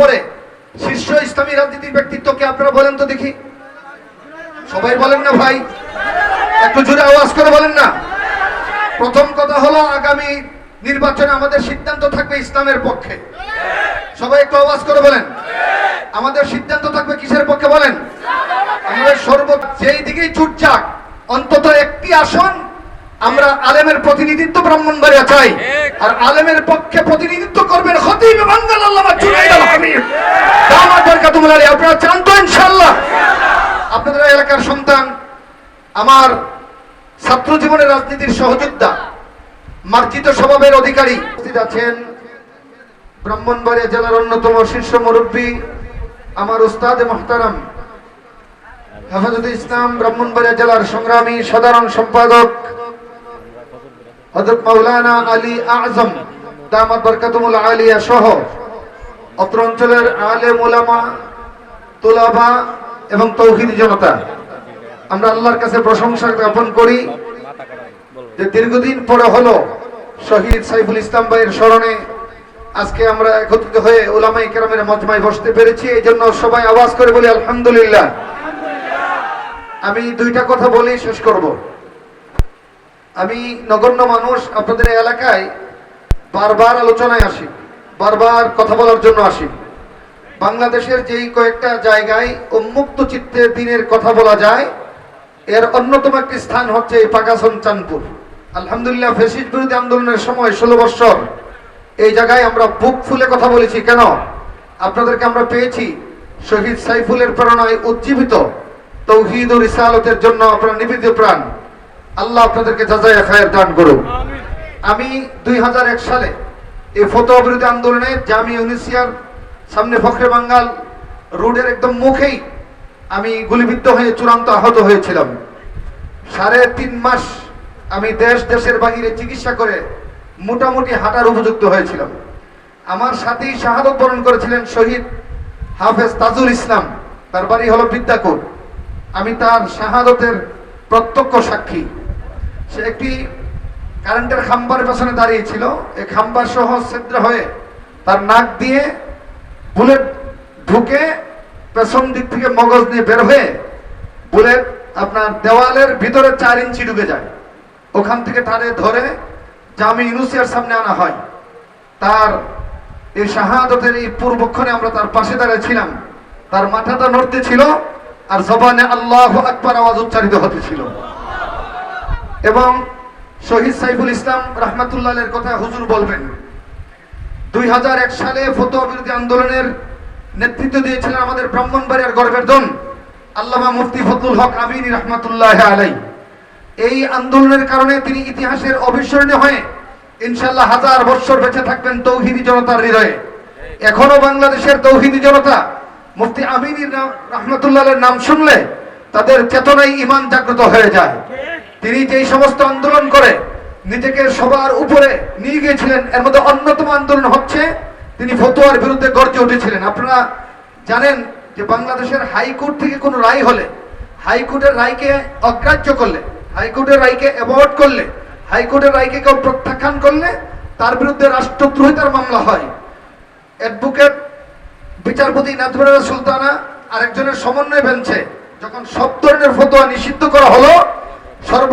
পরে শীর্ষ ইসলামী রাজনীতির ব্যক্তিত্বকে আপনারা বলেন তো দেখি। সবাই বলেন না ভাই। একটু জোরে আওয়াজ করে বলেন না। প্রথম কথা হলো, আগামী নির্বাচনে আমাদের সিদ্ধান্ত থাকবে ইসলামের পক্ষে। সবাই একটু আওয়াজ করে বলেন। আমাদের সিদ্ধান্ত থাকবে কিসের পক্ষে বলেন? আমাদের সর্ব যেই দিকেই যাক, অন্তত একটি আসন আমরা আলেমের প্রতিনিধিত্ব ব্রাহ্মণবাড়িয়া চাই। আর আলেমের পক্ষে প্রতিনিধিত্ব করবেন খতিব বাঙ্গাল আল্লামা জুনাইদ আল হামিদ। দামাত বরকাতুল আলী আপনারা চান তো ইনশাআল্লাহ। আপনাদের এলাকার সন্তান, আমার ছাত্র জীবনের রাজনীতির সহযোদ্ধা, মার্জিত স্বভাবের অধিকারী উপস্থিত আছেন। ব্রাহ্মণবাড়িয়া জেলার অন্যতম শীর্ষ মুরব্বী, আমার উস্তাদ মোহতারাম। হেফাজতে ইসলাম, ব্রাহ্মণবাড়িয়া জেলার সংগ্রামী সাধারণ সম্পাদক হযরত মাওলানা আলী আজম, দামাত বরকাতুল আলিয়া সহ অত্র অঞ্চলের আলে ওলামা তোলাবা এবং তৌহিদ জনতা। আমরা আল্লাহর কাছে প্রশংসা জ্ঞাপন করি যে দীর্ঘদিন পরে হলো শহীদ সাইফুল ইসলাম ভাইয়ের স্মরণে আজকে আমরা একত্রিত হয়ে ওলামাই কেরামের মজমায় বসতে পেরেছি। এই জন্য সবাই আওয়াজ করে বলি, আলহামদুলিল্লাহ। আমি দুইটা কথা বলি শেষ করব। আমি নগণ্য মানুষ, আপনাদের এলাকায় বারবার আলোচনায় আসি, বারবার কথা বলার জন্য আসি। বাংলাদেশের যেই কয়েকটা জায়গায় উন্মুক্ত চিত্তে দিনের কথা বলা যায়, এর অন্যতম একটি স্থান হচ্ছে এই পাকাসন চাঁদপুর। আলহামদুলিল্লাহ, ফেসিস বিরোধী আন্দোলনের সময় ষোলো বৎসর এই জায়গায় আমরা বুক ফুলে কথা বলেছি। কেন? আপনাদেরকে আমরা পেয়েছি শহীদ সাইফুলের প্রেরণায় উজ্জীবিত তৌহিদ ও জন্য আপনারা নিবেদিত প্রাণ। আল্লাহ আপনাদেরকে যাচাই খায়ের দান করুন। আমি দুই হাজার এক সালে এই ফতোয়া বিরোধী আন্দোলনে জামি ইউনিসিয়ার সামনে ফখরে বাঙ্গাল রোডের একদম মুখেই আমি গুলিবিদ্ধ হয়ে চূড়ান্ত আহত হয়েছিলাম। সাড়ে তিন মাস আমি দেশ দেশের বাহিরে চিকিৎসা করে মোটামুটি হাঁটার উপযুক্ত হয়েছিলাম। আমার সাথেই শাহাদত বরণ করেছিলেন শহীদ হাফেজ তাজুল ইসলাম। তার বাড়ি হলো বিদ্যাকুট। আমি তার শাহাদতের প্রত্যক্ষ সাক্ষী। সে একটি কারেন্টের খাম্বার পেছনে দাঁড়িয়েছিল এই খাম্বার সহ ছিদ্র হয়ে তার নাক দিয়ে বুলেট ঢুকে পেছন দিক থেকে মগজ নিয়ে বের হয়ে বুলেট আপনার দেওয়ালের ভিতরে চার ইঞ্চি ঢুকে যায়। ওখান থেকে তারে ধরে জামি ইউনুসিয়ার সামনে আনা হয়। তার এই শাহাদতের এই পূর্বক্ষণে আমরা তার পাশে দাঁড়িয়েছিলাম তার মাথাটা নড়তে ছিল আর জবানে আল্লাহ আকবার আওয়াজ উচ্চারিত হতে ছিল। এবং শহীদ সাইফুল ইসলাম রহমাতুল্লাহের কথা হুজুর বলবেন। দুই হাজার এক সালে ফতোয়া বিরোধী আন্দোলনের নেতৃত্ব দিয়েছিলেন আমাদের ব্রাহ্মণবাড়িয়ার গর্বের দন আল্লামা মুফতি ফতুল হক আমিনী রহমাতুল্লাহ আলাই এই আন্দোলনের কারণে তিনি ইতিহাসের অবিস্মরণীয় হয়ে ইনশাল্লাহ হাজার বৎসর বেঁচে থাকবেন তৌহিদি জনতার হৃদয়ে। এখনও বাংলাদেশের তৌহিদি জনতা মুফতি আমিনী রহমতুল্লাহের নাম শুনলে তাদের চেতনায় ইমান জাগ্রত হয়ে যায়। তিনি যেই সমস্ত আন্দোলন করে, নিজেকে সবার উপরে নিয়ে গিয়েছিলেন, এর মধ্যে অন্যতম আন্দোলন হচ্ছে তিনি ফতোয়ার বিরুদ্ধে গর্জে উঠেছিলেন। আপনারা জানেন যে বাংলাদেশের হাইকোর্ট থেকে কোনো রায় হলে, হাইকোর্টের রায়কে অগ্রাহ্য করলে, হাইকোর্টের রায়কে অ্যাভয়েড করলে, হাইকোর্টের রায়কে কেউ প্রত্যাখ্যান করলে, তার বিরুদ্ধে রাষ্ট্রদ্রোহিতার মামলা হয়। অ্যাডভোকেট, বিচারপতি নাজমুরা সুলতানা আরেকজনের সমন্বয় বেঞ্চে যখন সব ধরনের ফতোয়া নিষিদ্ধ করা হলো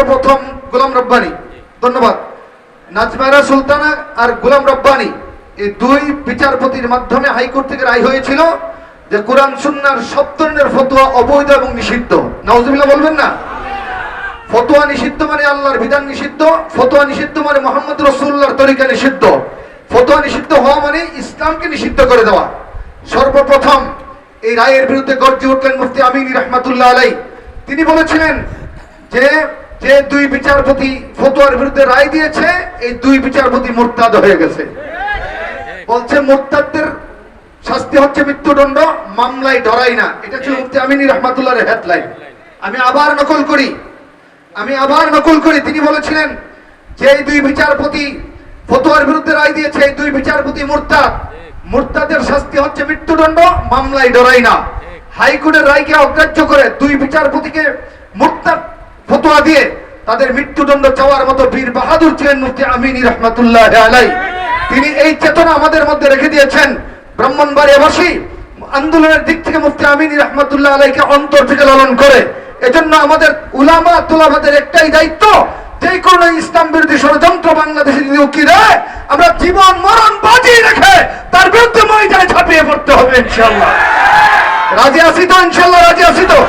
সর্বপ্রথম গোলাম রব্বানি। ধন্যবাদ। নাজমারা সুলতানা আর গোলাম রব্বানি এই দুই বিচারপতির মাধ্যমে হাইকোর্ট থেকে রায় হয়েছিল যে কোরআন সুন্নার সব ধরনের ফতোয়া অবৈধ এবং নিষিদ্ধ। নওয়াজুবিল্লাহ বলবেন না? ফতোয়া নিষিদ্ধ মানে আল্লাহর বিধান নিষিদ্ধ, ফতোয়া নিষিদ্ধ মানে মোহাম্মদ রসুল্লাহর তরিকা নিষিদ্ধ। ফতোয়া নিষিদ্ধ হওয়া মানে ইসলামকে নিষিদ্ধ করে দেওয়া। সর্বপ্রথম এই রায়ের বিরুদ্ধে গর্জে উঠলেন মুফতি আমিনী রহমাতুল্লাহ আলাই তিনি বলেছিলেন যে যে দুই বিচারপতি ফতোয়ার বিরুদ্ধে রায় দিয়েছে, এই দুই বিচারপতি মোরতাদ হয়ে গেছে। বলছে, মোরতাদদের শাস্তি হচ্ছে মৃত্যুদণ্ড, মামলায় ধরাই না। এটা ছিল মুফতি আমিনী রহমাতুল্লাহর হেডলাইন। আমি আবার নকল করি। আমি আবার নকল করি। তিনি বলেছিলেন, যে এই দুই বিচারপতি ফতোয়ার বিরুদ্ধে রায় দিয়েছে, এই দুই বিচারপতি মুরতাদ। মুরতাদের শাস্তি হচ্ছে মৃত্যুদণ্ড, মামলায় ডরাই না। হাইকোর্টের রায়কে অগ্রাহ্য করে দুই বিচারপতিকে ফতোয়া দিয়ে তাদের মৃত্যুদণ্ড চাওয়ার মতো বীর বাহাদুর ছিলেন মুফতি আমিনী রহমাতুল্লাহ আলাই তিনি এই চেতনা আমাদের মধ্যে রেখে দিয়েছেন। ব্রাহ্মণবাড়িয়াবাসী আন্দোলনের দিক থেকে মুফতি আমিনী রহমতুল্লাহ আলাইকে অন্তর থেকে লালন করে। এজন্য আমাদের উলামা তুলাবাদের একটাই দায়িত্ব, যে কোনো ইসলাম বিরোধী ষড়যন্ত্র বাংলাদেশে যদি উকি দেয়, আমরা জীবন মরণ বাজি রেখে তার বিরুদ্ধে ময়দানে ঝাঁপিয়ে পড়তে হবে ইনশাল্লাহ রাজি আছি তো? ইনশাল্লাহ রাজি আছি তো?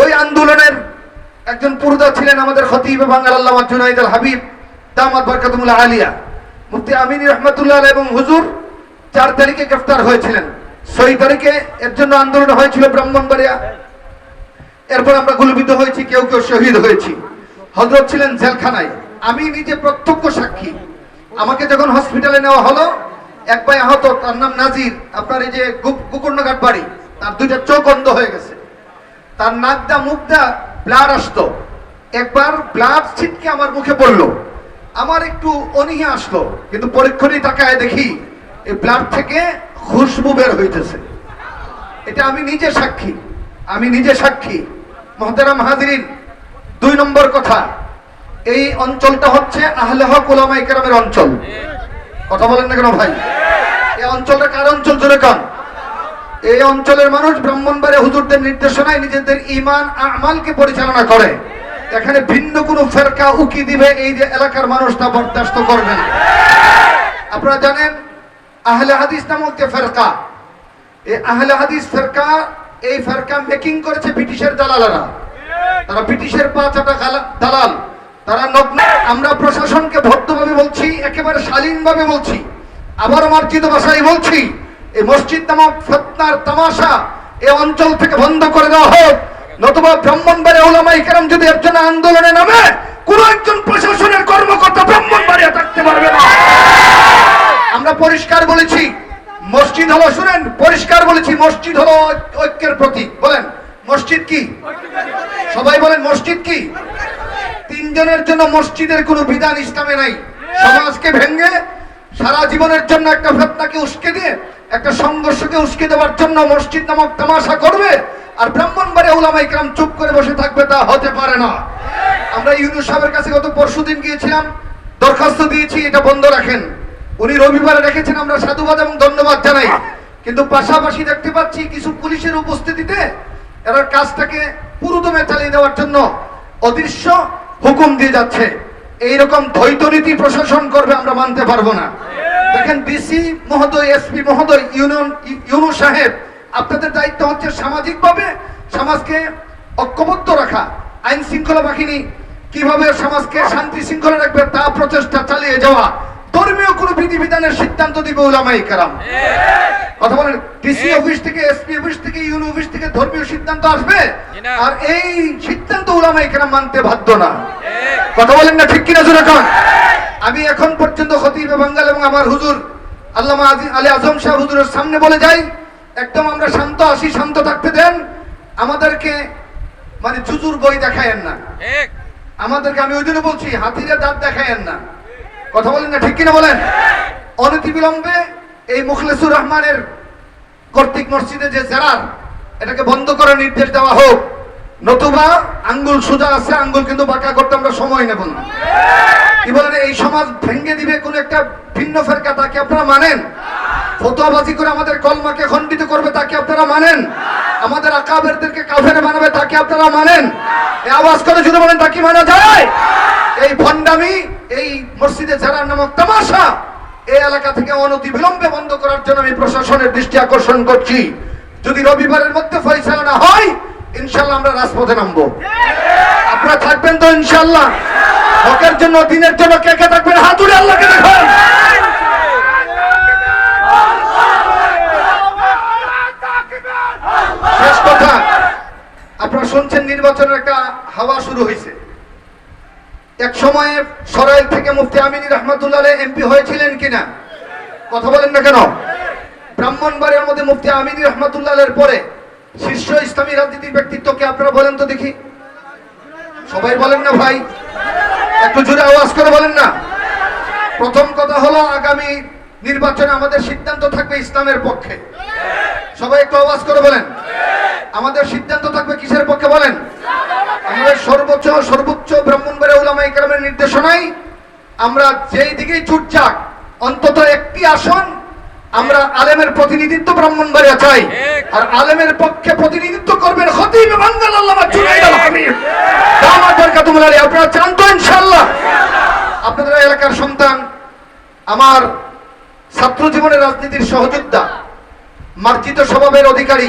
ওই আন্দোলনের একজন পুরুদা ছিলেন আমাদের খতিব বাঙ্গাল আল্লামা জুনাইদ আল হাবিব, দামাত বরকাতুল্লাহ আলিয়া। মুফতি আমিনী রহমতুল্লাহ এবং হুজুর চার তারিখে গ্রেফতার হয়েছিলেন। ছয় তারিখে এর জন্য আন্দোলন হয়েছিল ব্রাহ্মণবাড়িয়া। এরপর আমরা গুলিবিদ্ধ হয়েছি, কেউ কেউ শহীদ হয়েছি। হজরত ছিলেন জেলখানায়। আমি নিজে প্রত্যক্ষ সাক্ষী। আমাকে যখন হসপিটালে নেওয়া হলো, এক ভাই আহত, তার নাম নাজির। আপনার এই যে গুকুর্ণঘাট বাড়ি, তার দুইটা চোখ অন্ধ হয়ে গেছে। তার নাকদা মুখদা ব্লাড আসতো। একবার ব্লাড ছিটকে আমার মুখে পড়ল। আমার একটু অনীহা আসলো, কিন্তু পরীক্ষণই তাকায় দেখি, এই ব্লাড থেকে খুশবু বের হইতেছে। এটা আমি নিজে সাক্ষী, আমি নিজে সাক্ষী। মহতেরাম হাজিরিন, দুই নম্বর কথা, এই অঞ্চলটা হচ্ছে আহলে হক ওলামা অঞ্চল। কথা বলেন না কেন ভাই? এই অঞ্চলটা কার অঞ্চল? জোরে কান। এই অঞ্চলের মানুষ ব্রাহ্মণবাড়ে হুজুরদের নির্দেশনায় নিজেদের ইমান আমালকে পরিচালনা করে। এখানে ভিন্ন কোনো ফেরকা উকি দিবে এই যে এলাকার মানুষ তা বরদাস্ত করবে না। আপনারা জানেন, আহলে হাদিস নামক যে ফেরকা, এই আহলে হাদিস ফেরকা, এই ফেরকা মেকিং করেছে ব্রিটিশের দালালেরা। তারা ব্রিটিশের পাঁচাটা দালাল। তারা নগ্ন, আমরা প্রশাসনকে ভদ্রভাবে বলছি, একেবারে শালীনভাবে বলছি। আবার মার্জিত ভাষায় বলছি এই মসজিদ নামক ফতনার তামাশা এই অঞ্চল থেকে বন্ধ করে দেওয়া হোক। নতুবা ব্রাহ্মণবাড়ি ওলামাই কেরাম যদি এর জন্য আন্দোলনে নামে, কোন একজন প্রশাসনের কর্মকর্তা ব্রাহ্মণবাড়িয়া থাকতে পারবে না। আমরা পরিষ্কার বলেছি, মসজিদ হলো, শুনেন, পরিষ্কার বলেছি, মসজিদ হলো ঐক্যের প্রতীক। বলেন, মসজিদ কি? সবাই বলেন, মসজিদ কি? তিনজনের জন্য মসজিদের কোনো বিধান ইসলামে নাই। সমাজকে ভেঙে সারা জীবনের জন্য একটা ফেতনাকে উস্কে দিয়ে, একটা সংঘর্ষকে উস্কে দেওয়ার জন্য মসজিদ নামক তামাশা করবে, আর ব্রাহ্মণবাড়ি উলামা ইকরাম চুপ করে বসে থাকবে তা হতে পারে না। আমরা ইউনুস সাহেবের কাছে গত পরশুদিন গিয়েছিলাম, দরখাস্ত দিয়েছি, এটা বন্ধ রাখেন। উনি রবিবারে রেখেছেন, আমরা সাধুবাদ এবং ধন্যবাদ জানাই। কিন্তু পাশাপাশি দেখতে পাচ্ছি কিছু পুলিশের উপস্থিতিতে এরা কাজটাকে পুরোদমে চালিয়ে দেওয়ার জন্য অদৃশ্য হুকুম দিয়ে যাচ্ছে। এইরকম দ্বৈত নীতি প্রশাসন করবে আমরা মানতে পারব না। দেখেন ডিসি মহোদয় এসপি মহোদয় ইউনিয়ন ইউনু সাহেব আপনাদের দায়িত্ব হচ্ছে সামাজিকভাবে সমাজকে ঐক্যবদ্ধ রাখা আইন শৃঙ্খলা বাহিনী কীভাবে সমাজকে শান্তি শৃঙ্খলা রাখবে তা প্রচেষ্টা চালিয়ে যাওয়া। ধর্মীয় কোন বিধিবিধানের সিদ্ধান্ত দিবে ওলামাই কারাম। কথা বলেন ডিসি অফিস থেকে এসপি অফিস থেকে ইউনো অফিস থেকে ধর্মীয় সিদ্ধান্ত আসবে? আর এই সিদ্ধান্ত ওলামাই কেরাম মানতে বাধ্য না। কথা বলেন না ঠিক কিনা জোরে আমি এখন পর্যন্ত খতিবে বাঙ্গাল এবং আমার হুজুর আল্লামা আলী আজম শাহ হুজুরের সামনে বলে যাই একদম আমরা শান্ত আসি শান্ত থাকতে দেন। আমাদেরকে মানে জুজুর বই দেখায়েন না। আমাদেরকে আমি ওই জন্য বলছি হাতিরে দাঁত দেখায়েন না। কথা বলেন না ঠিক কিনা বলেন? অনতি বিলম্বে এই মুখলেসুর রহমানের কর্তৃক মসজিদে যে জেরার এটাকে বন্ধ করার নির্দেশ দেওয়া হোক। নতুবা আঙ্গুল সোজা আছে, আঙ্গুল কিন্তু বাঁকা করতে আমরা সময় নেব না। কি বলেন, এই সমাজ ভেঙ্গে দিবে কোন একটা ভিন্ন ফেরকা তাকে আপনারা মানেন? ফতোয়াবাজি করে আমাদের কলমাকে খণ্ডিত করবে তাকে আপনারা মানেন? আমাদের আকাবেরদেরকে কাফের বানাবে তাকে আপনারা মানেন? আওয়াজ করে যদি বলেন তাকে মানা যায়? এই ভণ্ডামি, এই মসজিদে জারার নামক তামাশা, এই এলাকা থেকে অনতি বিলম্বে বন্ধ করার জন্য আমি প্রশাসনের দৃষ্টি আকর্ষণ করছি। যদি রবিবারের মধ্যে ফয়সালা না হয় ইনশাল্লাহ আমরা রাজপথে নামবো। আপনারা থাকবেন তো ইনশাল্লাহ। হকের জন্য, দিনের জন্য কে কে থাকবেন? হাতুড়ে আল্লাহকে দেখুন। শেষ কথা, আপনারা শুনছেন নির্বাচনের একটা হাওয়া শুরু হয়েছে। এক সময়ে সরাইল থেকে মুফতি আমিনী রহমতুল্লাহ এমপি হয়েছিলেন কিনা? কথা বলেন না কেন? ব্রাহ্মণবাড়ির মধ্যে মুফতি আমিনী রহমতুল্লাহ পরে শীর্ষ ইসলামী রাজনীতির ব্যক্তিত্বকে আপনারা বলেন তো দেখি। সবাই বলেন না ভাই। একটু জোরে আওয়াজ করে বলেন না। প্রথম কথা হলো, আগামী নির্বাচনে আমাদের সিদ্ধান্ত থাকবে ইসলামের পক্ষে। সবাই একটু আওয়াজ করে বলেন। আমাদের সিদ্ধান্ত থাকবে কিসের পক্ষে বলেন? আমাদের সর্বোচ্চ সর্বোচ্চ ব্রাহ্মণবাড়ি উলামা ইকরামের নির্দেশনায় আমরা যেই দিকেই ছুট যাক, অন্তত একটি আসন আমরা আলেমের প্রতিনিধিত্ব ব্রাহ্মণবাড়িয়া চাই। আর আলেমের পক্ষে প্রতিনিধিত্ব করবেন খতিব বান্দাল আল্লামা জুনাইদ আল আমার দামাত বরকাতুল্লাহ আলী আপনারা চান তো ইনশাআল্লাহ। আপনাদের এলাকার সন্তান আমার ছাত্র জীবনের রাজনীতির সহযোদ্ধা মার্জিত স্বভাবের অধিকারী